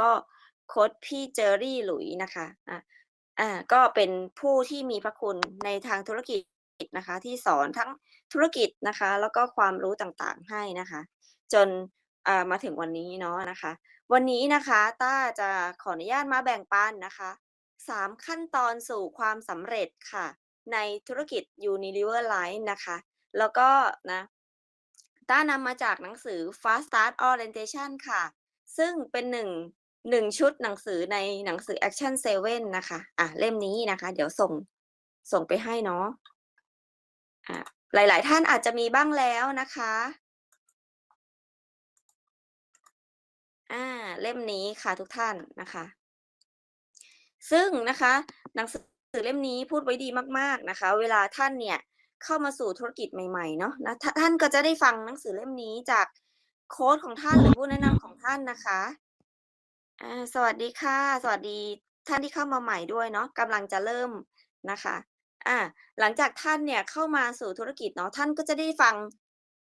ก็โค้ชพี่เจอรี่หลุยนะคะอะอ่าก็เป็นผู้ที่มีพระคุณในทางธุรกิจนะคะ ที่สอนทั้งธุรกิจนะคะ แล้วก็ความรู้ต่างๆให้นะคะ จนอ่ามาถึงวันนี้เนาะนะคะ วันนี้นะคะต้าจะขออนุญาตมาแบ่งปันนะคะสามขั้นตอนสู่ความสำเร็จค่ะ ในธุรกิจ Unilever Life นะคะ แล้วก็นะต้านำมาจากหนังสือ Fast Start Orientation ค่ะ ซึ่งเป็นหนึ่ง หนึ่งชุดหนังสือในหนังสือ Action 7 นะคะ อะเล่มนี้นะคะ เดี๋ยวส่งส่งไปให้เนาะอะหลาย ๆ ท่านอาจจะมีบ้างแล้วนะคะอ่าเล่มนี้ค่ะทุกท่านนะคะ ซึ่งนะคะหนังสือเล่มนี้พูดไว้ดีมาก ๆนะคะ เวลาท่านเนี่ยเข้ามาสู่ธุรกิจใหม่ ๆ เนาะนะท่านก็จะได้ฟังหนังสือเล่มนี้จากโค้ชของท่านหรือผู้แนะนำของท่านนะคะ อา สวัสดีค่ะ สวัสดีท่านที่เข้ามาใหม่ด้วยเนาะ กำลังจะเริ่มนะคะ อ่า หลังจากท่านเนี่ยเข้ามาสู่ธุรกิจเนาะ ท่านก็จะได้ฟัง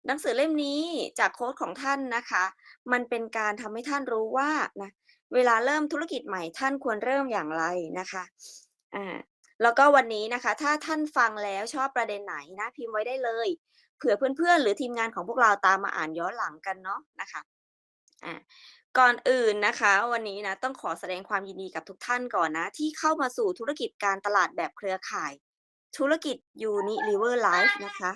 หนังสือเล่มนี้จากโค้ชของท่านนะคะ มันเป็นการทำให้ท่านรู้ว่านะ เวลาเริ่มธุรกิจใหม่ท่านควรเริ่มอย่างไรนะคะ อ่า แล้วก็วันนี้นะคะ ถ้าท่านฟังแล้วชอบประเด็นไหนนะพิมพ์ไว้ได้เลย เผื่อเพื่อนๆ หรือทีมงานของพวกเราตามมาอ่านย้อนหลังกันเนาะนะคะ อ่าก่อนอื่นนะคะ วันนี้นะต้องขอแสดงความยินดีกับทุกท่านก่อนนะ ที่เข้ามาสู่ธุรกิจการตลาดแบบเครือข่าย ธุรกิจ Unilever Life นะคะ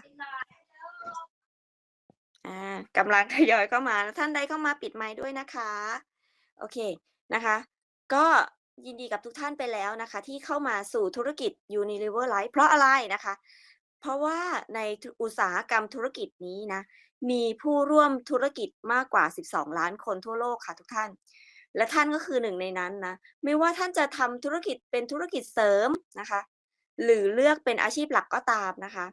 อ่ากำลังทยอยเข้ามาท่านใดเข้ามาปิดไมค์ด้วยนะคะ โอเคนะคะ ก็ยินดีกับทุกท่านไปแล้วนะคะ ที่เข้ามาสู่ธุรกิจ Unilever Life เพราะอะไรนะคะ เพราะว่าในอุตสาหกรรมธุรกิจนี้นะ มีผู้ร่วมธุรกิจมากกว่า 12 ล้านคนทั่วโลกค่ะทุกท่าน และท่านก็คือหนึ่งในนั้นนะ ไม่ว่าท่านจะทำธุรกิจเป็นธุรกิจเสริมนะคะ หรือเลือกเป็นอาชีพหลักก็ตามนะคะ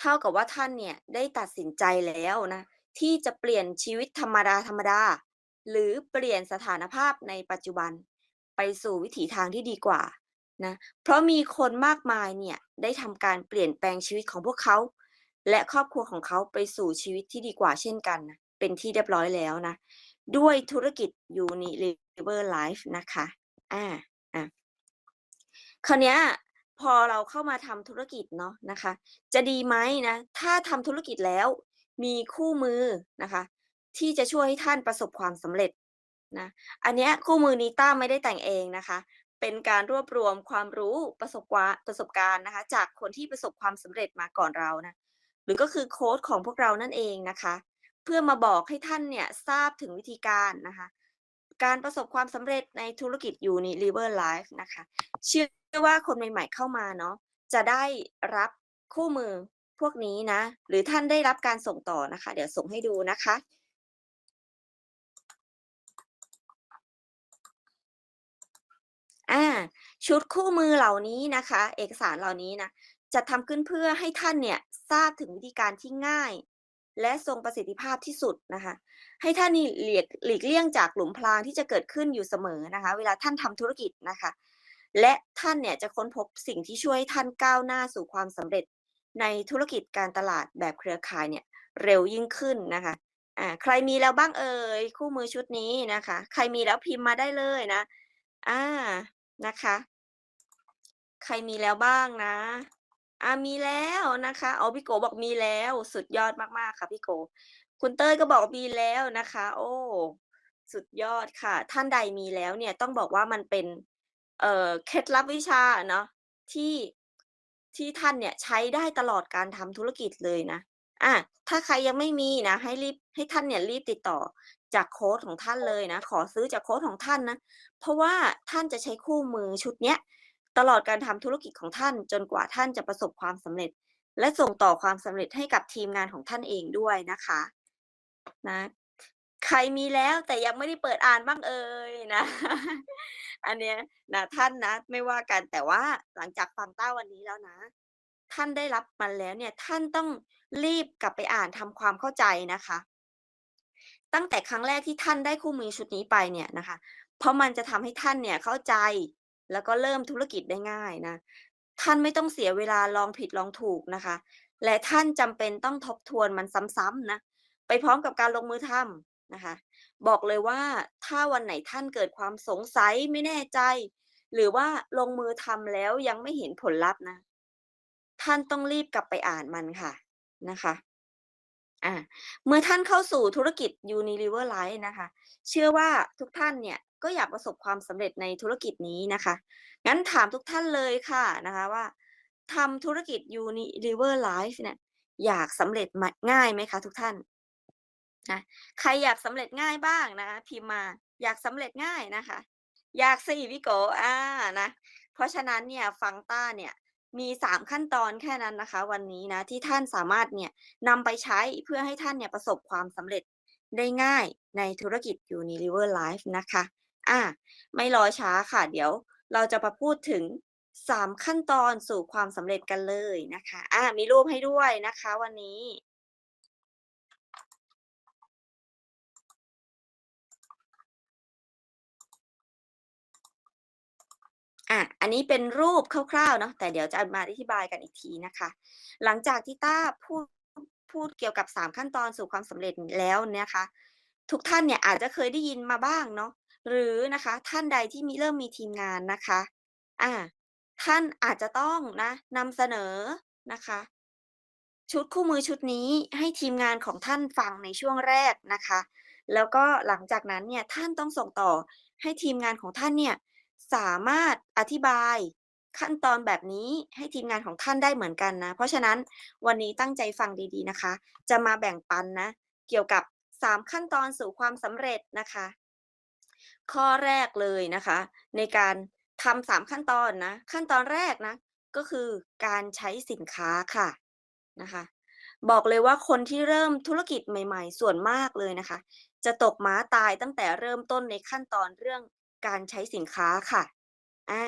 เท่ากับว่าท่านเนี่ยได้ตัดสินใจแล้วนะที่จะเปลี่ยนชีวิตธรรมดาธรรมดา หรือเปลี่ยนสถานภาพในปัจจุบัน ไปสู่วิถีทางที่ดีกว่านะ เพราะมีคนมากมายเนี่ยได้ทำการเปลี่ยนแปลงชีวิตของพวกเขา และครอบครัวของเขาไปสู่ชีวิตที่ดีกว่าเช่นกันนะเป็นที่เรียบร้อยแล้วนะ ด้วยธุรกิจ Unilever Life นะคะอ่าอ่าคราวนี้พอเราเข้ามาทำธุรกิจเนาะนะคะ จะดีไหมนะ ถ้าทำธุรกิจแล้วมีคู่มือนะคะ ที่จะช่วยให้ท่านประสบความสำเร็จนะ อันเนี้ยคู่มือนี้ต้าไม่ได้แต่งเองนะคะ เป็นการรวบรวมความรู้ประสบการณ์ประสบการณ์นะคะ จากคนที่ประสบความสำเร็จมาก่อนเรานะ หรือก็คือโค้ดของพวกเรานั่นเองนะคะ เพื่อมาบอกให้ท่านเนี่ยทราบถึงวิธีการนะคะ การประสบความสำเร็จในธุรกิจ Unilever Life นะคะ เชื่อว่าคนใหม่ๆเข้ามาเนาะจะได้รับคู่มือพวกนี้นะ หรือท่านได้รับการส่งต่อนะคะ เดี๋ยวส่งให้ดูนะคะอ่าชุดคู่มือเหล่านี้นะคะ เอกสารเหล่านี้นะ จะทำขึ้นเพื่อให้ท่านเนี่ยทราบถึงวิธีการที่ง่าย และทรงประสิทธิภาพที่สุดนะคะ ให้ท่านนี่หลีกหลีกเลี่ยงจากหลุมพรางที่จะเกิดขึ้นอยู่เสมอนะคะ เวลาท่านทำธุรกิจนะคะ และท่านเนี่ยจะค้นพบสิ่งที่ช่วยให้ท่านก้าวหน้าสู่ความสำเร็จ ในธุรกิจการตลาดแบบเครือข่ายเนี่ยเร็วยิ่งขึ้นนะคะอ่าใครมีแล้วบ้างเอ่ยคู่มือชุดนี้นะคะ ใครมีแล้วพิมพ์มาได้เลยนะอ่านะคะ ใครมีแล้วบ้างนะ อ่ามีแล้วนะคะอ๋อพี่โกบอกมีแล้ว สุดยอดมากๆค่ะพี่โก คุณเต้ยก็บอกมีแล้วนะคะ โอ้ สุดยอดค่ะ ท่านใดมีแล้วเนี่ยต้องบอกว่ามันเป็น เอ่อเคล็ดลับวิชาเนาะที่ที่ท่านเนี่ยใช้ได้ตลอดการทำธุรกิจเลยนะอะถ้าใครยังไม่มีนะ ให้รีบให้ท่านเนี่ยรีบติดต่อจากโค้ดของท่านเลยนะ ขอซื้อจากโค้ดของท่านนะ เพราะว่าท่านจะใช้คู่มือชุดเนี้ย ตลอดการทำธุรกิจของท่านจนกว่าท่านจะประสบความสำเร็จ และส่งต่อความสำเร็จให้กับทีมงานของท่านเองด้วยนะคะนะใครมีแล้วแต่ยังไม่ได้เปิดอ่านบ้างเอ่ยนะ อันเนี้ยนะท่านนะไม่ว่ากันแต่ว่าหลังจากฟังต้าวันนี้แล้วนะ ท่านได้รับมันแล้วเนี่ยท่านต้องรีบกลับไปอ่านทำความเข้าใจนะคะ ตั้งแต่ครั้งแรกที่ท่านได้คู่มือชุดนี้ไปเนี่ยนะคะ เพราะมันจะทำให้ท่านเนี่ยเข้าใจ แล้วก็เริ่มธุรกิจได้ง่ายนะ ท่านไม่ต้องเสียเวลาลองผิดลองถูกนะคะ และท่านจำเป็นต้องทบทวนมันซ้ำๆนะ ไปพร้อมกับการลงมือทนะคะ บอกเลยว่าถ้าวันไหนท่านเกิดความสงสัยไม่แน่ใจ หรือว่าลงมือทำแล้วยังไม่เห็นผลลัพธ์นะ ท่านต้องรีบกลับไปอ่านมันค่ะนะคะอ่าเมื่อท่านเข้าสู่ธุรกิจ Unilever Life นะคะ เชื่อว่าทุกท่านเนี่ย ก็อยากประสบความสำเร็จในธุรกิจนี้นะคะ งั้นถามทุกท่านเลยค่ะนะคะว่าทำธุรกิจ Unilever Life เนี่ยอยากสำเร็จง่ายไหมคะ ทุกท่านนะใครอยากสำเร็จง่ายบ้างนะคะพิมพ์มาอยากสำเร็จง่ายนะคะ อยากสิพี่โกอ่านะเพราะฉะนั้นเนี่ยฟังต้าเนี่ยมีสามขั้นตอนแค่นั้นนะคะ วันนี้นะที่ท่านสามารถเนี่ยนำไปใช้เพื่อให้ท่านเนี่ยประสบความสำเร็จได้ง่ายในธุรกิจ Unilever Life นะคะ อ่าไม่รอช้าค่ะ เดี๋ยวเราจะมาพูดถึงสามขั้นตอนสู่ความสำเร็จกันเลยนะคะอ่ามีรูปให้ด้วยนะคะวันนี้อะ อันนี้เป็นรูปคร่าวๆเนาะ แต่เดี๋ยวจะมาอธิบายกันอีกทีนะคะ หลังจากที่ต้าพูดพูดเกี่ยวกับ 3 ขั้นตอนสู่ความสำเร็จแล้วนะคะ ทุกท่านเนี่ยอาจจะเคยได้ยินมาบ้างเนาะ หรือนะคะท่านใดที่มีเริ่มมีทีมงานนะคะอ่าท่านอาจจะต้องนะนำเสนอนะคะ ชุดคู่มือชุดนี้ให้ทีมงานของท่านฟังในช่วงแรกนะคะ แล้วก็หลังจากนั้นเนี่ยท่านต้องส่งต่อให้ทีมงานของท่านเนี่ยสามารถอธิบายขั้นตอนแบบนี้ให้ทีมงานของท่านได้เหมือนกันนะ เพราะฉะนั้นวันนี้ตั้งใจฟังดีๆนะคะ จะมาแบ่งปันนะ เกี่ยวกับ 3 ขั้นตอนสู่ความสำเร็จนะคะ ข้อแรกเลยนะคะ ในการทำสามขั้นตอนนะ ขั้นตอนแรกนะ ก็คือการใช้สินค้าค่ะนะคะ บอกเลยว่าคนที่เริ่มธุรกิจใหม่ ๆ ส่วนมากเลยนะคะ จะตกม้าตายตั้งแต่เริ่มต้นในขั้นตอนเรื่องการใช้สินค้าค่ะอ่า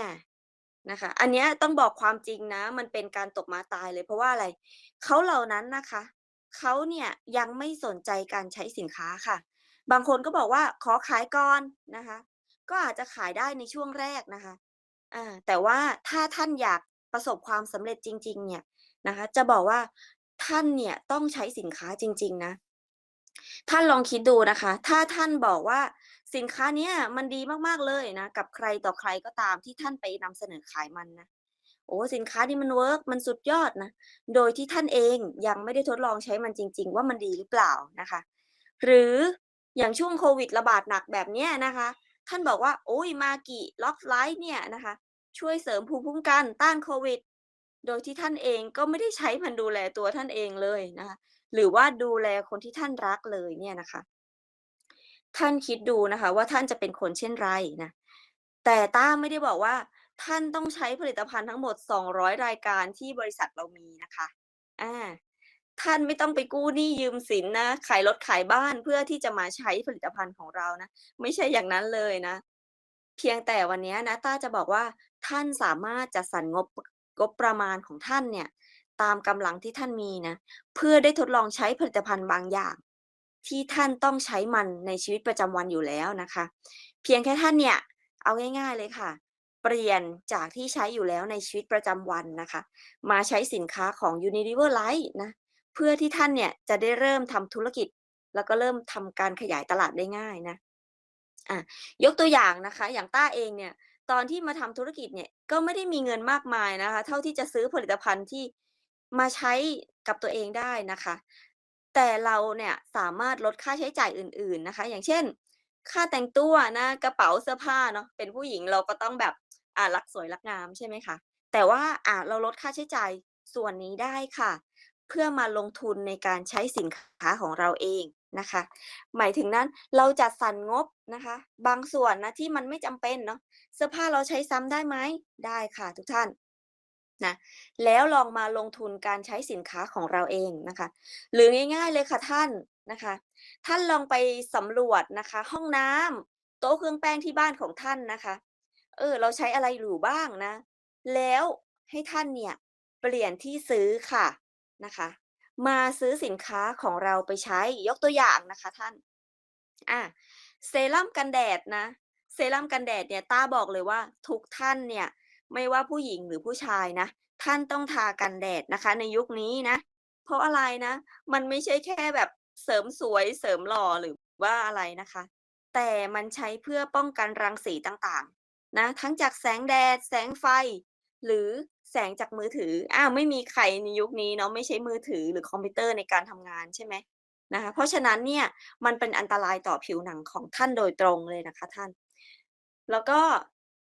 นะคะ อันนี้ต้องบอกความจริงนะ มันเป็นการตกม้าตายเลยเพราะว่าอะไรเขาเหล่านั้นนะคะเขาเนี่ยยังไม่สนใจการใช้สินค้าค่ะ บางคนก็บอกว่าขอขายก่อนนะคะ ก็อาจจะขายได้ในช่วงแรกนะคะอ่าแต่ว่าถ้าท่านอยากประสบความสำเร็จจริง ๆ เนี่ยนะคะ จะบอกว่าท่านเนี่ยต้องใช้สินค้าจริง ๆ นะ ท่านลองคิดดูนะคะ ถ้าท่านบอกว่าสินค้าเนี้ยมันดีมากๆเลยนะ กับใครต่อใครก็ตามที่ท่านไปนำเสนอขายมันนะโอ้สินค้านี่มันเวิร์กมันสุดยอดนะ โดยที่ท่านเองยังไม่ได้ทดลองใช้มันจริง ๆ ว่ามันดีหรือเปล่านะคะ หรือ อย่างช่วงโควิดระบาดหนักแบบนี้นะคะ ท่านบอกว่า โอ้ยมากิล็อกไลท์เนี่ยนะคะ ช่วยเสริมภูมิคุ้มกันต้านโควิด โดยที่ท่านเองก็ไม่ได้ใช้มันดูแลตัวท่านเองเลยนะคะ หรือว่าดูแลคนที่ท่านรักเลยเนี่ยนะคะ ท่านคิดดูนะคะ ว่าท่านจะเป็นคนเช่นไรนะ แต่ต้าไม่ได้บอกว่า ท่านต้องใช้ผลิตภัณฑ์ทั้งหมด 200 รายการที่บริษัทเรามีนะคะ อ่า ท่านไม่ต้องไปกู้หนี้ยืมสินนะ ขายรถขายบ้านเพื่อที่จะมาใช้ผลิตภัณฑ์ของเรานะ ไม่ใช่อย่างนั้นเลยนะ เพียงแต่วันนี้นะต้าจะบอกว่าท่านสามารถจัดสรรงบงบประมาณของท่านเนี่ย ตามกำลังที่ท่านมีนะ เพื่อได้ทดลองใช้ผลิตภัณฑ์บางอย่าง ที่ท่านต้องใช้มันในชีวิตประจำวันอยู่แล้วนะคะ เพียงแค่ท่านเนี่ย เอาง่าย ๆเลยค่ะ เปลี่ยนจากที่ใช้อยู่แล้วในชีวิตประจำวันนะคะ มาใช้สินค้าของ Unilever Life นะ เพื่อที่ท่านเนี่ยจะได้เริ่มทำธุรกิจ แล้วก็เริ่มทำการขยายตลาดได้ง่ายนะอ่ายกตัวอย่างนะคะ อย่างต้าเองเนี่ย ตอนที่มาทำธุรกิจเนี่ยก็ไม่ได้มีเงินมากมายนะคะ เท่าที่จะซื้อผลิตภัณฑ์ที่มาใช้กับตัวเองได้นะคะ แต่เราเนี่ยสามารถลดค่าใช้จ่ายอื่น ๆนะคะ อย่างเช่น ค่าแต่งตัวนะกระเป๋าเสื้อผ้าเนาะเป็นผู้หญิงเราก็ต้องแบบอ่ารักสวยรักงามใช่ไหมคะแต่ว่าอ่าเราลดค่าใช้จ่ายส่วนนี้ได้ค่ะ พื่อมาลงทุนในการใช้สินค้าของเราเองนะคะ หมายถึงนั้นเราจัดสรรงบนะคะ บางส่วนนะที่มันไม่จำเป็นเนาะเสื้อผ้าเราใช้ซ้ำได้ไหม?ได้ค่ะทุกท่านนะแล้วลองมาลงทุนการใช้สินค้าของเราเองนะคะ หรือง่าย ๆเลยค่ะท่านนะคะ ท่านลองไปสำรวจนะคะ ห้องน้ำโต๊ะเครื่องแป้งที่บ้านของท่านนะคะเออเราใช้อะไรอยู่บ้างนะ แล้วให้ท่านเนี่ยเปลี่ยนที่ซื้อค่ะ นะคะ มาซื้อสินค้าของเราไปใช้ยกตัวอย่างนะคะท่านอาเซรั่มกันแดดนะ เซรั่มกันแดดเนี่ยต้าบอกเลยว่าทุกท่านเนี่ยไม่ว่าผู้หญิงหรือผู้ชายนะ ท่านต้องทากันแดดนะคะ ในยุคนี้นะ เพราะอะไรนะ มันไม่ใช่แค่แบบเสริมสวยเสริมหล่อหรือว่าอะไรนะคะ แต่มันใช้เพื่อป้องกันรังสีต่างๆนะทั้งจากแสงแดด แสงไฟ หรือ แสงจากมือถือ อ้าวไม่มีใครในยุคนี้เนาะไม่ใช้มือถือหรือคอมพิวเตอร์ในการทำงานใช่ไหม?นะคะ เพราะฉะนั้นเนี่ยมันเป็นอันตรายต่อผิวหนังของท่านโดยตรงเลยนะคะท่าน แล้วก็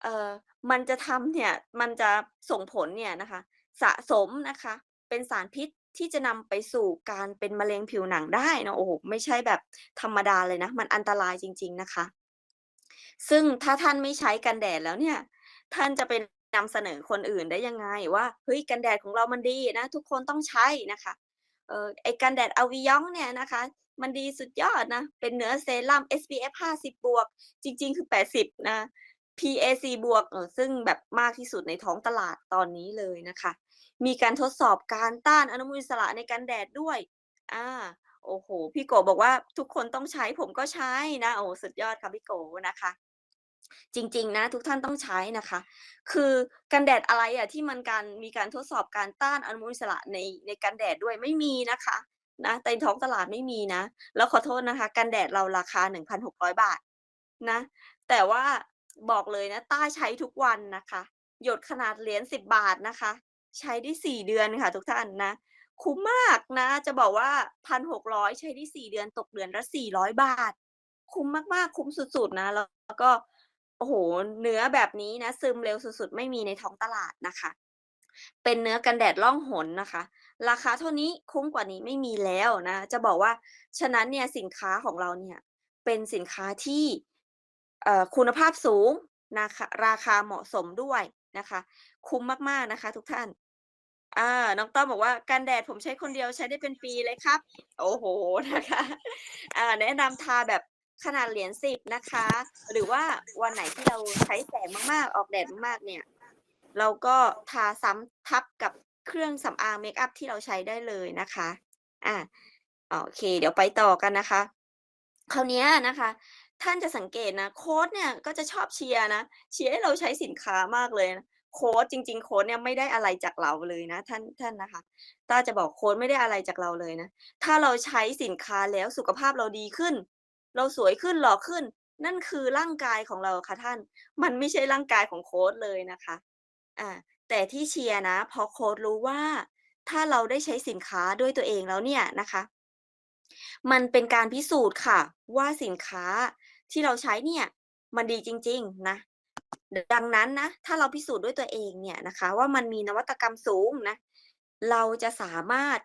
เอ่อมันจะทำเนี่ยมันจะส่งผลเนี่ยนะคะ สะสมนะคะ เป็นสารพิษที่จะนำไปสู่การเป็นมะเร็งผิวหนังได้เนาะโอ้โฮไม่ใช่แบบธรรมดาเลยนะ มันอันตรายจริง ๆนะคะ ซึ่งถ้าท่านไม่ใช้กันแดดแล้วเนี่ย ท่านจะไปน นำเสนอคนอื่นได้ยังไงว่าเฮ้ยกันแดดของเรามันดีนะ ทุกคนต้องใช้นะคะเออไอ้กันแดด Avion เนี่ยนะคะ มันดีสุดยอดนะ เป็นเนื้อเซรั่ม SPF 50 บวก จริง ๆ คือ 80 นะ PA+ บวกเออซึ่งแบบมากที่สุดในท้องตลาดตอนนี้เลยนะคะ มีการทดสอบการต้านอนุมูลอิสระในกันแดดด้วยอ่าโอ้โฮพี่โกบอกว่าทุกคนต้องใช้ผมก็ใช้นะ โอ้สุดยอดค่ะพี่โกนะคะ จริง ๆ นะ ทุกท่านต้องใช้นะคะ คือกันแดดอะไรอะที่มันการมีการทดสอบการต้านอนุมูลอิสระในในกันแดดด้วยไม่มีนะคะนะในท้องตลาดไม่มีนะ แล้วขอโทษนะคะ กันแดดเราราคา 1,600 บาทนะ แต่ว่าบอกเลยนะ ต้าใช้ทุกวันนะคะ หยดขนาดเหรียญ10 บาทนะคะ ใช้ได้ 4 เดือนค่ะ ทุกท่านนะ คุ้มมากนะ จะบอกว่า 1,600 ใช้ได้ 4 เดือนตกเดือนละ400 บาท คุ้มมากๆ คุ้มสุดๆนะ แล้วก็ โอ้โฮเนื้อแบบนี้นะ ซึมเร็วสุดๆ ไม่มีในท้องตลาดนะคะ เป็นเนื้อกันแดดล่องหนนะคะ ราคาเท่านี้คุ้มกว่านี้ไม่มีแล้วนะ จะบอกว่าฉะนั้นเนี่ยสินค้าของเราเนี่ย เป็นสินค้าที่คุณภาพสูงนะคะราคาเหมาะสมด้วยนะคะ คุ้มมากๆนะคะ ทุกท่านอาน้องต้อมบอกว่า"กันแดดผมใช้คนเดียวใช้ได้เป็นปีเลยครับ"โอ้โฮนะคะอ่าแนะนำทาแบบ ขนาดเหรียญ10นะคะ หรือว่าวันไหนที่เราใช้แสงมากๆ ออกแดดมากๆ เนี่ย เราก็ทาซ้ำทับกับเครื่องสำอางเมกอัปที่เราใช้ได้เลยนะคะ อ่าโอเค เดี๋ยวไปต่อกันนะคะ คราวนี้นะคะ ท่านจะสังเกตนะ โคชเนี่ยก็จะชอบเชียร์นะ เชียร์ให้เราใช้สินค้ามากเลยนะโคชจริง ๆ โคชเนี่ยไม่ได้อะไรจากเราเลยนะ ท่านท่านนะคะต้าจะบอกโคชไม่ได้อะไรจากเราเลยนะ ถ้าเราใช้สินค้าแล้วสุขภาพเราดีขึ้น เราสวยขึ้นหล่อขึ้น นั่นคือร่างกายของเราค่ะท่าน มันไม่ใช่ร่างกายของโคชเลยนะคะอาแต่ที่เชียร์นะเพราะโคชรู้ว่า ถ้าเราได้ใช้สินค้าด้วยตัวเองแล้วเนี่ยนะคะ มันเป็นการพิสูจน์ค่ะ ว่าสินค้าที่เราใช้เนี่ย มันดีจริง ๆ นะดังนั้นนะ ถ้าเราพิสูจน์ด้วยตัวเองเนี่ยนะคะ ว่ามันมีนวัตกรรมสูงนะ เราจะสามารถ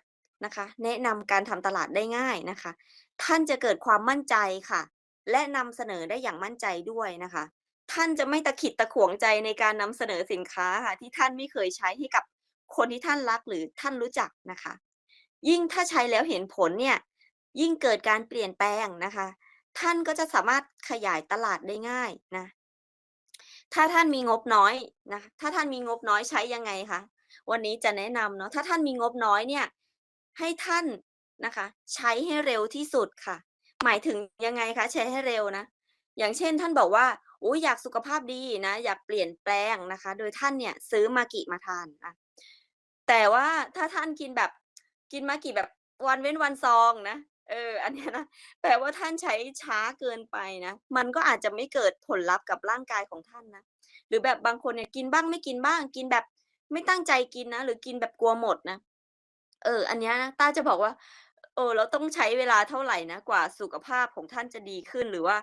นะคะ แนะนำการทำตลาดได้ง่ายนะคะ ท่านจะเกิดความมั่นใจค่ะ และนำเสนอได้อย่างมั่นใจด้วยนะคะ ท่านจะไม่ตะขิดตะขวงใจในการนำเสนอสินค้าค่ะ ที่ท่านไม่เคยใช้ให้กับคนที่ท่านรักหรือท่านรู้จักนะคะ ยิ่งถ้าใช้แล้วเห็นผลเนี่ย ยิ่งเกิดการเปลี่ยนแปลงนะคะ ท่านก็จะสามารถขยายตลาดได้ง่ายนะ ถ้าท่านมีงบน้อยนะ ถ้าท่านมีงบน้อยใช้ยังไงคะ วันนี้จะแนะนำเนาะ ถ้าท่านมีงบน้อยเนี่ย ให้ท่าน นะคะ ใช้ให้เร็วที่สุดค่ะ หมายถึงยังไงคะใช้ให้เร็วนะ อย่างเช่นท่านบอกว่าอุ๊ยอยากสุขภาพดีนะ อยากเปลี่ยนแปลงนะคะ โดยท่านเนี่ยซื้อมากิมาทานอะแต่ว่าถ้าท่านกินแบบกินมากิแบบวันเว้นวันซองนะเออ อันนี้นะแปลว่าท่านใช้ช้าเกินไปนะ มันก็อาจจะไม่เกิดผลลัพธ์กับร่างกายของท่านนะ หรือแบบบางคนเนี่ยกินบ้างไม่กินบ้าง กินแบบไม่ตั้งใจกินนะ หรือกินแบบกลัวหมดนะ เออ อันนี้นะ ต้าจะบอกว่า เออเราต้องใช้เวลาเท่าไรนะ กว่าสุขภาพของท่านจะดีขึ้น หรือว่า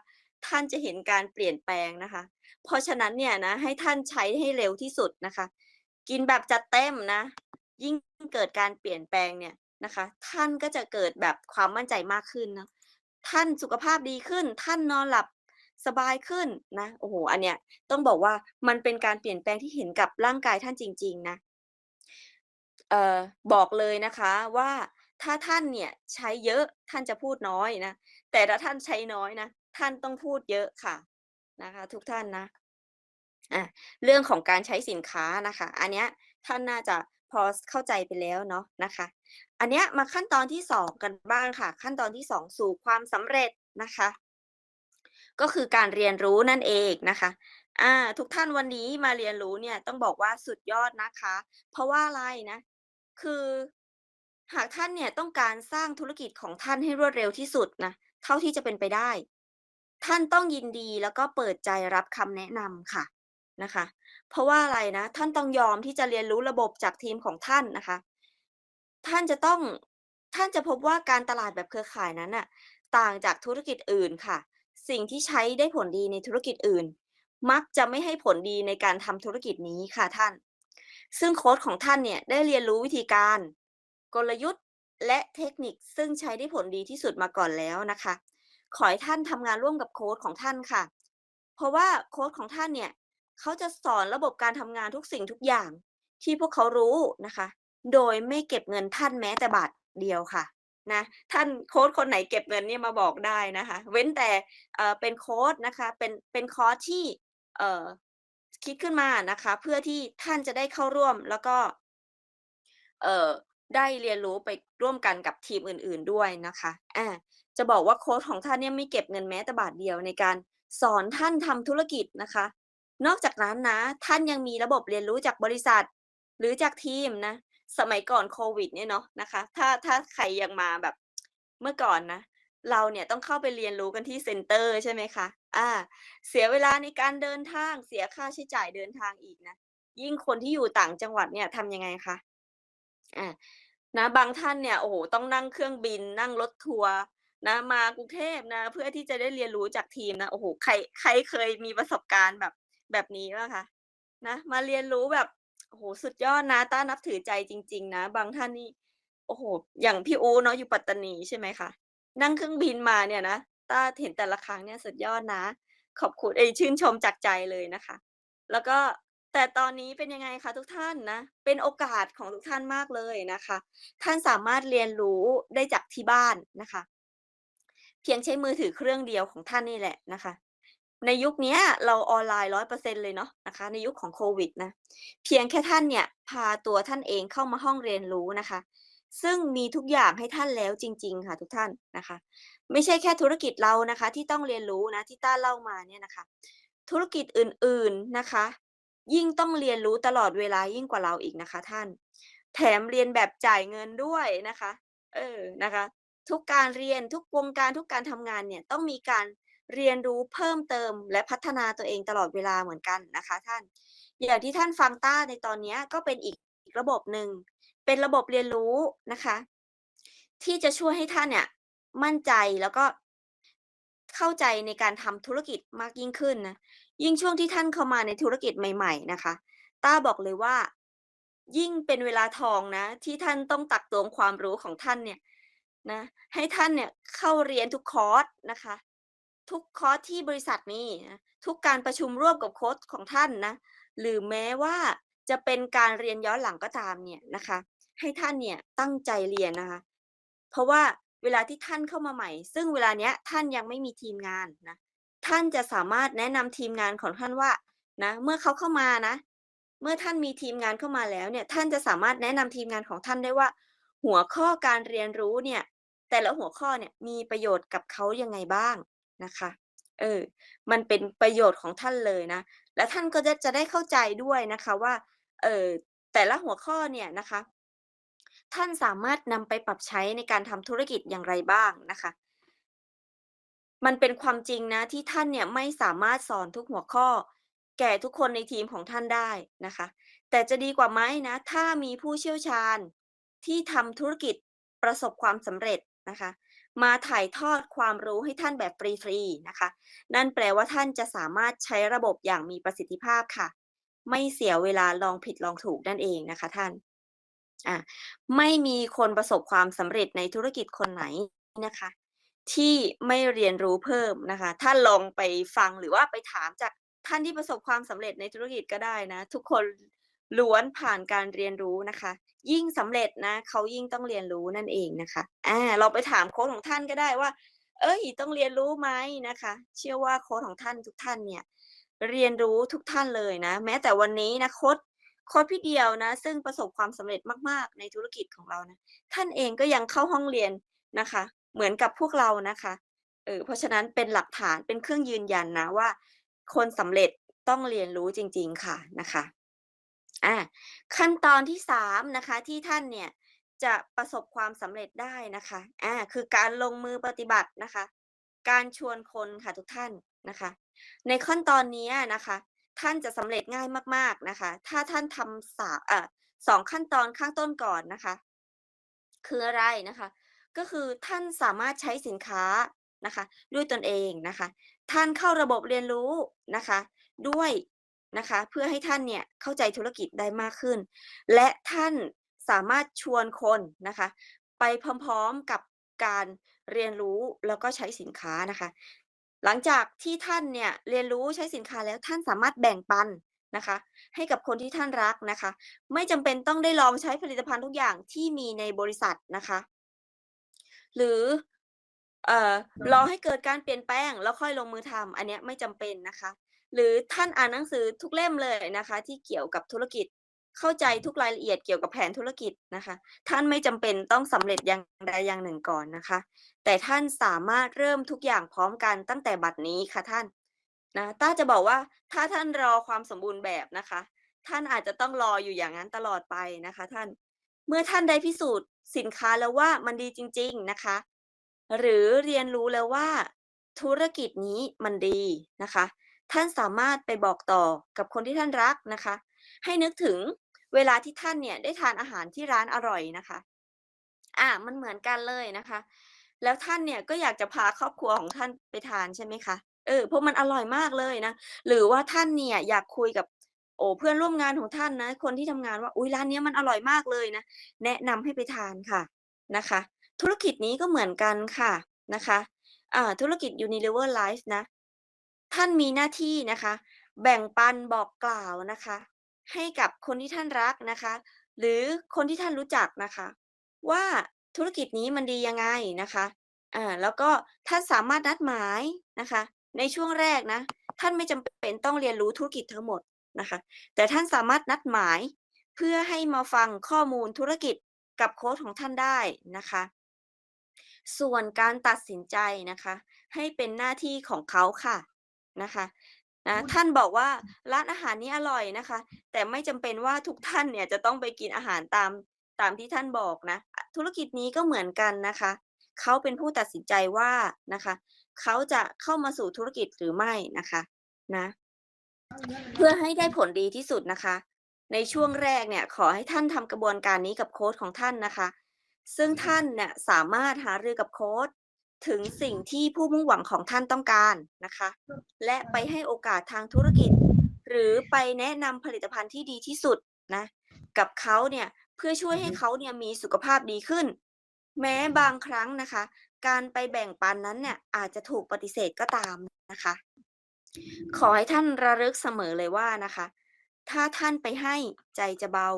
ท่านจะเห็นการเปลี่ยนแปลงนะคะ เพราะฉะนั้นเนี่ยนะ ให้ท่านใช้ให้เร็วที่สุดนะคะ กินแบบจัดเต็มนะ ยิ่งเกิดการเปลี่ยนแปลงเนี่ยนะคะ ท่านก็จะเกิดแบบความมั่นใจมากขึ้นนะท่านสุขภาพดีขึ้น ท่านนอนหลับสบายขึ้นนะ โอ้โฮอันเนี้ยต้องบอกว่ามันเป็นการเปลี่ยนแปลงที่เห็นกับร่างกายท่านจริง ๆ นะ เอ่อ บอกเลยนะคะว่า ถ้าท่านเนี่ยใช้เยอะท่านจะพูดน้อยนะ แต่ถ้าท่านใช้น้อยนะ ท่านต้องพูดเยอะค่ะนะคะ ทุกท่านนะอ่าเรื่องของการใช้สินค้านะคะ อันเนี้ยท่านน่าจะพอเข้าใจไปแล้วเนาะนะคะ อันเนี้ยมาขั้นตอนที่2กันบ้างค่ะ ขั้นตอนที่2สู่ความสำเร็จนะคะ ก็คือการเรียนรู้นั่นเองนะคะอ่าทุกท่านวันนี้มาเรียนรู้เนี่ยต้องบอกว่าสุดยอดนะคะ เพราะว่าอะไรนะ คือ หากท่านเนี่ยต้องการสร้างธุรกิจของท่านให้รวดเร็วที่สุดนะเท่าที่จะเป็นไปได้ ท่านต้องยินดีแล้วก็เปิดใจรับคำแนะนำค่ะนะคะ เพราะว่าอะไรนะท่านต้องยอมที่จะเรียนรู้ระบบจากทีมของท่านนะคะ ท่านจะต้องท่านจะพบว่าการตลาดแบบเครือข่ายนั้นน่ะต่างจากธุรกิจอื่นค่ะ สิ่งที่ใช้ได้ผลดีในธุรกิจอื่น มักจะไม่ให้ผลดีในการทำธุรกิจนี้ค่ะท่าน ซึ่งโค้ชของท่านเนี่ยได้เรียนรู้วิธีการ กลยุทธ์และเทคนิคซึ่งใช้ได้ผลดีที่สุดมาก่อนแล้วนะคะ ขอให้ท่านทำงานร่วมกับโค้ชของท่านค่ะ เพราะว่าโค้ชของท่านเนี่ยเขาจะสอนระบบการทำงานทุกสิ่งทุกอย่าง ที่พวกเขารู้นะคะ โดยไม่เก็บเงินท่านแม้แต่บาทเดียวค่ะนะท่านโค้ชคนไหนเก็บเงินเนี่ยมาบอกได้นะคะ เว้นแต่เป็นโค้ชนะคะเป็นเป็นคอร์สที่เคิดขึ้นมานะคะ เพื่อที่ท่านจะได้เข้าร่วมแล้วก็เได้เรียนรู้ไปร่วมกันกับทีมอื่น ๆด้วยนะคะอาจะบอกว่าโค้ชของท่านเนี่ยไม่เก็บเงินแม้แต่บาทเดียวในการสอนท่านทำธุรกิจนะคะ นอกจากนั้นนะ ท่านยังมีระบบเรียนรู้จากบริษัท หรือจากทีมนะ สมัยก่อนโควิดเนี่ยเนาะนะคะ ถ้าถ้าใครยังมาแบบเมื่อก่อนนะ เราเนี่ยต้องเข้าไปเรียนรู้กันที่เซ็นเตอร์ใช่ไหมคะ อ่า เสียเวลาในการเดินทาง เสียค่าใช้จ่ายเดินทางอีกนะ ยิ่งคนที่อยู่ต่างจังหวัดเนี่ยทำยังไงคะ อ่า นะบางท่านเนี่ยโอ้โฮต้องนั่งเครื่องบิน นั่งรถทัวร์นะมากรุงเทพนะ เพื่อที่จะได้เรียนรู้จากทีมนะโอ้โฮใครใครเคยมีประสบการณ์แบบแบบนี้บ้างคะ?นะมาเรียนรู้แบบโอ้โฮสุดยอดนะต้านับถือใจจริง ๆ นะ บางท่านนี่โอ้โฮอย่างพี่อูเนาะอยู่ปัตตานีใช่ไหมคะนั่งเครื่องบินมาเนี่ยนะต้าเห็นแต่ละครั้งเนี่ยสุดยอดนะ ขอบคุณเอชื่นชมจากใจเลยนะคะ แล้วก็ แต่ตอนนี้เป็นยังไงคะทุกท่านนะ เป็นโอกาสของทุกท่านมากเลยนะคะ ท่านสามารถเรียนรู้ได้จากที่บ้านนะคะ เพียงใช้มือถือเครื่องเดียวของท่านนี่แหละนะคะ ในยุคนี้เราออนไลน์100%เลยเนาะนะคะ ในยุคของโควิดนะ เพียงแค่ท่านเนี่ยพาตัวท่านเองเข้ามาห้องเรียนรู้นะคะ ซึ่งมีทุกอย่างให้ท่านแล้วจริง ๆ ค่ะ ทุกท่านนะคะ ไม่ใช่แค่ธุรกิจเรานะคะ ที่ต้องเรียนรู้นะที่ต้าเล่ามาเนี่ยนะคะ ธุรกิจอื่นๆนะคะ ยิ่งต้องเรียนรู้ตลอดเวลายิ่งกว่าเราอีกนะคะ ท่าน แถมเรียนแบบจ่ายเงินด้วยนะคะ เออนะคะ ทุกการเรียนทุกวงการทุกการทำงานเนี่ยต้องมีการเรียนรู้เพิ่มเติมและพัฒนาตัวเองตลอดเวลาเหมือนกันนะคะ ท่าน อย่างที่ท่านฟังต้าในตอนนี้ก็เป็นอีกระบบหนึ่ง เป็นระบบเรียนรู้นะคะ ที่จะช่วยให้ท่านเนี่ยมั่นใจแล้วก็เข้าใจในการทำธุรกิจมากยิ่งขึ้นนะ ยิ่งช่วงที่ท่านเข้ามาในธุรกิจใหม่ ๆ นะคะ ต้าบอกเลยว่า ยิ่งเป็นเวลาทองนะ ที่ท่านต้องตักตวงความรู้ของท่านเนี่ยนะ ให้ท่านเนี่ยเข้าเรียนทุกคอร์สนะคะ ทุกคอร์สที่บริษัทมีนะทุกการประชุมร่วมกับโค้ชของท่านนะหรือแม้ว่าจะเป็นการเรียนย้อนหลังก็ตามเนี่ยนะคะ ให้ท่านเนี่ยตั้งใจเรียนนะคะ เพราะว่าเวลาที่ท่านเข้ามาใหม่ ซึ่งเวลาเนี้ยท่านยังไม่มีทีมงานนะ ท่านจะสามารถแนะนำทีมงานของท่านว่านะเมื่อเขาเข้ามานะ เมื่อท่านมีทีมงานเข้ามาแล้วเนี่ยท่านจะสามารถแนะนำทีมงานของท่านได้ว่า หัวข้อการเรียนรู้เนี่ยแต่ละหัวข้อเนี่ยมีประโยชน์กับเขายังไงบ้างนะคะเออมันเป็นประโยชน์ของท่านเลยนะ และท่านก็จะจะได้เข้าใจด้วยนะคะว่าเออแต่ละหัวข้อเนี่ยนะคะ ท่านสามารถนำไปปรับใช้ในการทำธุรกิจอย่างไรบ้างนะคะ มันเป็นความจริงนะที่ท่านเนี่ยไม่สามารถสอนทุกหัวข้อ แก่ทุกคนในทีมของท่านได้นะคะ แต่จะดีกว่าไหมนะ ถ้ามีผู้เชี่ยวชาญที่ทำธุรกิจประสบความสำเร็จนะคะ มาถ่ายทอดความรู้ให้ท่านแบบฟรีๆนะคะ นั่นแปลว่าท่านจะสามารถใช้ระบบอย่างมีประสิทธิภาพค่ะ ไม่เสียเวลาลองผิดลองถูกนั่นเองนะคะท่านอ่าไม่มีคนประสบความสำเร็จในธุรกิจคนไหนนะคะ ที่ไม่เรียนรู้เพิ่มนะคะท่าลองไปฟังหรือว่าไปถามจากท่านที่ประสบความสำเร็จในธุรกิจก็ได้นะ ทุกคนล้วนผ่านการเรียนรู้นะคะ ยิ่งสำเร็จนะเขายิ่งต้องเรียนรู้นั่นเองนะคะอาลองไปถามโค้ชของท่านก็ได้ว่า เอ๊ยต้องเรียนรู้ไหมนะคะ เชื่อว่าโค้ชของท่านทุกท่านเนี่ย เรียนรู้ทุกท่านเลยนะ แม้แต่วันนี้นะโค้ชโค้ชพี่เดียวนะ ซึ่งประสบความสำเร็จมาก ๆ ในธุรกิจของเรานะ ท่านเองก็ยังเข้าห้องเรียนนะคะ เหมือนกับพวกเรานะคะเออเพราะฉะนั้นเป็นหลักฐานเป็นเครื่องยืนยันนะว่า คนสำเร็จต้องเรียนรู้จริง ๆค่ะนะคะอ่าขั้นตอนที่3นะคะที่ท่านเนี่ยจะประสบความสำเร็จได้นะคะอ่าคือการลงมือปฏิบัตินะคะ การชวนคนค่ะทุกท่านนะคะ ในขั้นตอนนี้นะคะ ท่านจะสำเร็จง่ายมาก ๆนะคะ ถ้าท่านทำสาเอ่อ2ขั้นตอนข้างต้นก่อนนะคะ คืออะไรนะคะ ก็คือท่านสามารถใช้สินค้านะคะ ด้วยตนเองนะคะ ท่านเข้าระบบเรียนรู้นะคะ ด้วยนะคะ เพื่อให้ท่านเนี่ยเข้าใจธุรกิจได้มากขึ้น และท่านสามารถชวนคนนะคะ ไปพร้อมๆกับการเรียนรู้แล้วก็ใช้สินค้านะคะ หลังจากที่ท่านเนี่ยเรียนรู้ใช้สินค้าแล้วท่านสามารถแบ่งปันนะคะ ให้กับคนที่ท่านรักนะคะ ไม่จำเป็นต้องได้ลองใช้ผลิตภัณฑ์ทุกอย่างที่มีในบริษัทนะคะ หรือเอ่อรอให้เกิดการเปลี่ยนแปลง แล้วค่อยลงมือทำอันเนี้ยไม่จำเป็นนะคะ หรือท่านอ่านหนังสือทุกเล่มเลยนะคะ ที่เกี่ยวกับธุรกิจเข้าใจทุกรายละเอียดเกี่ยวกับแผนธุรกิจนะคะ ท่านไม่จำเป็นต้องสำเร็จอย่างใดอย่างหนึ่งก่อนนะคะ แต่ท่านสามารถเริ่มทุกอย่างพร้อมกันตั้งแต่บัดนี้ค่ะท่านนะต้าจะบอกว่าถ้าท่านรอความสมบูรณ์แบบนะคะ ท่านอาจจะต้องรออยู่อย่างนั้นตลอดไปนะคะ ท่านเมื่อท่านได้พิสูจน์ สินค้าแล้วว่ามันดีจริง ๆนะคะ หรือเรียนรู้แล้วว่า ธุรกิจนี้มันดีนะคะ ท่านสามารถไปบอกต่อกับคนที่ท่านรักนะคะ ให้นึกถึงเวลาที่ท่านเนี่ยได้ทานอาหารที่ร้านอร่อยนะคะ อ่ามันเหมือนกันเลยนะคะ แล้วท่านเนี่ยก็อยากจะพาครอบครัวของท่านไปทานใช่ไหมคะ?เออเพราะมันอร่อยมากเลยนะ หรือว่าท่านเนี่ยอยากคุยกับ อ้เพื่อนร่วมงานของท่านนะ คนที่ทำงานว่าอุ๊ยร้านนี้มันอร่อยมากเลยนะ แนะนำให้ไปทานค่ะนะคะ ธุรกิจนี้ก็เหมือนกันค่ะนะคะอ่าธุรกิจ Unilever Life นะ ท่านมีหน้าที่นะคะ แบ่งปันบอกกล่าวนะคะ ให้กับคนที่ท่านรักนะคะ หรือคนที่ท่านรู้จักนะคะ ว่าธุรกิจนี้มันดียังไงนะคะอ่าแล้วก็ท่านสามารถนัดหมายนะคะ ในช่วงแรกนะ ท่านไม่จำเป็นต้องเรียนรู้ธุรกิจทั้งหมด นะคะ แต่ท่านสามารถนัดหมายเพื่อให้มาฟังข้อมูลธุรกิจกับโคชของท่านได้นะคะ ส่วนการตัดสินใจนะคะ ให้เป็นหน้าที่ของเขาค่ะนะคะนะท่านบอกว่าร้านอาหารนี้อร่อยนะคะ แต่ไม่จำเป็นว่าทุกท่านเนี่ยจะต้องไปกินอาหารตามตามที่ท่านบอกนะอธุรกิจนี้ก็เหมือนกันนะคะ เขาเป็นผู้ตัดสินใจว่านะคะ เขาจะเข้ามาสู่ธุรกิจหรือไม่นะคะนะ เพื่อให้ได้ผลดีที่สุดนะคะ ในช่วงแรกเนี่ยขอให้ท่านทำกระบวนการนี้กับโคชของท่านนะคะ ซึ่งท่านเนี่ยสามารถหารือกับโคชถึงสิ่งที่ผู้มุ่งหวังของท่านต้องการนะคะ และไปให้โอกาสทางธุรกิจ หรือไปแนะนำผลิตภัณฑ์ที่ดีที่สุดนะกับเขาเนี่ยเพื่อช่วยให้เขาเนี่ยมีสุขภาพดีขึ้น แม้บางครั้งนะคะ การไปแบ่งปันนั้นเนี่ยอาจจะถูกปฏิเสธก็ตามนะคะ ขอให้ท่านระลึกเสมอเลยว่านะคะ ถ้าท่านไปให้ใจจะเบา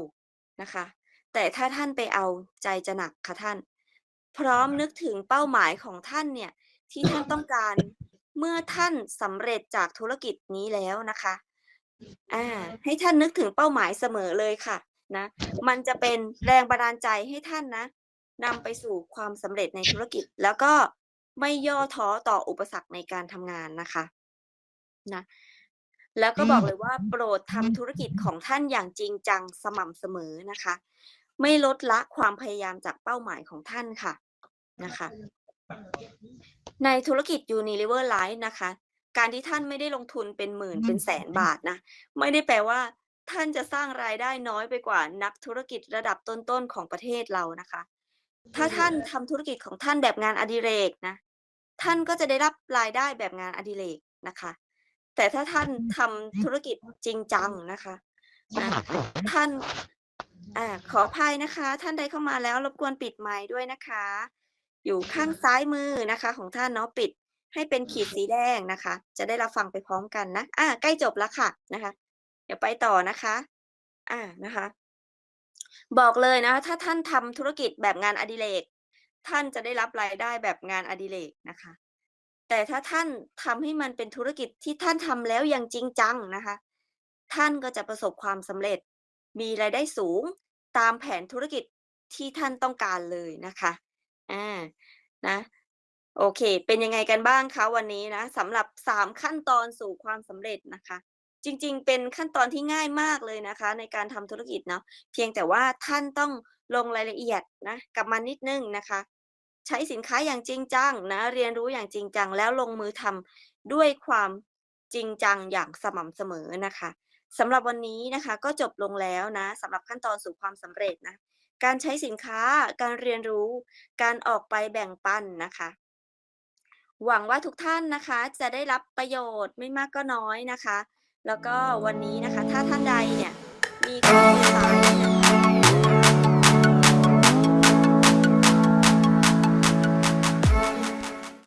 นะคะ แต่ถ้าท่านไปเอาใจจะหนักค่ะท่าน พร้อมนึกถึงเป้าหมายของท่านเนี่ยที่ท่านต้องการเมื่อท่านสำเร็จจากธุรกิจนี้แล้วนะคะอาให้ท่านนึกถึงเป้าหมายเสมอเลยค่ะนะมันจะเป็นแรงบันดาลใจให้ท่านนะนำไปสู่ความสำเร็จในธุรกิจ แล้วก็ไม่ย่อท้อต่ออุปสรรคในการทำงานนะคะ นะแล้วก็บอกเลยว่าโปรดทำธุรกิจของท่านอย่างจริงจังสม่ำเสมอนะคะ ไม่ลดละความพยายามจากเป้าหมายของท่านค่ะนะคะ ในธุรกิจ Unilever Life นะคะ การที่ท่านไม่ได้ลงทุนเป็นหมื่นเป็นแสนบาทนะไม่ได้แปลว่า ท่านจะสร้างรายได้น้อยไปกว่านักธุรกิจระดับต้นๆของประเทศเรานะคะ ถ้าท่านทำธุรกิจของท่านแบบงานอดิเรกนะ ท่านก็จะได้รับรายได้แบบงานอดิเรกนะคะ แต่ถ้าท่านทำธุรกิจจริงจังนะคะนะท่านอ่าขออภัยนะคะ ท่านใดเข้ามาแล้วรบกวนปิดไมค์ด้วยนะคะ อยู่ข้างซ้ายมือนะคะ ของท่านเนาะปิดให้เป็นขีดสีแดงนะคะ จะได้รับฟังไปพร้อมกันนะอาใกล้จบแล้วค่ะนะคะ เดี๋ยวไปต่อนะคะอานะคะ บอกเลยนะ ถ้าท่านทำธุรกิจแบบงานอดิเรกท่านจะได้รับรายได้แบบงานอดิเรกนะคะ แต่ถ้าท่านทำให้มันเป็นธุรกิจที่ท่านทำแล้วอย่างจริงจังนะคะ ท่านก็จะประสบความสำเร็จ มีรายได้สูงตามแผนธุรกิจที่ท่านต้องการเลยนะคะอ่านะโอเค เป็นยังไงกันบ้างคะวันนี้นะสำหรับ 3 ขั้นตอนสู่ความสำเร็จนะคะ จริงๆ เป็นขั้นตอนที่ง่ายมากเลยนะคะ ในการทำธุรกิจเนาะเพียงแต่ว่าท่านต้องลงรายละเอียดนะกับมันนิดนึงนะคะ ใช้สินค้าอย่างจริงจังนะ เรียนรู้อย่างจริงจัง แล้วลงมือทำด้วยความจริงจังอย่างสม่ำเสมอนะคะสำหรับวันนี้นะคะก็จบลงแล้วนะสำหรับขั้นตอนสู่ความสำเร็จนะการใช้สินค้าการเรียนรู้ การออกไปแบ่งปันนะคะ หวังว่าทุกท่านนะคะจะได้รับประโยชน์ไม่มากก็น้อยนะคะ แล้วก็วันนี้นะคะ ถ้าท่านใดเนี่ยมีข้อสงสัยนะคะ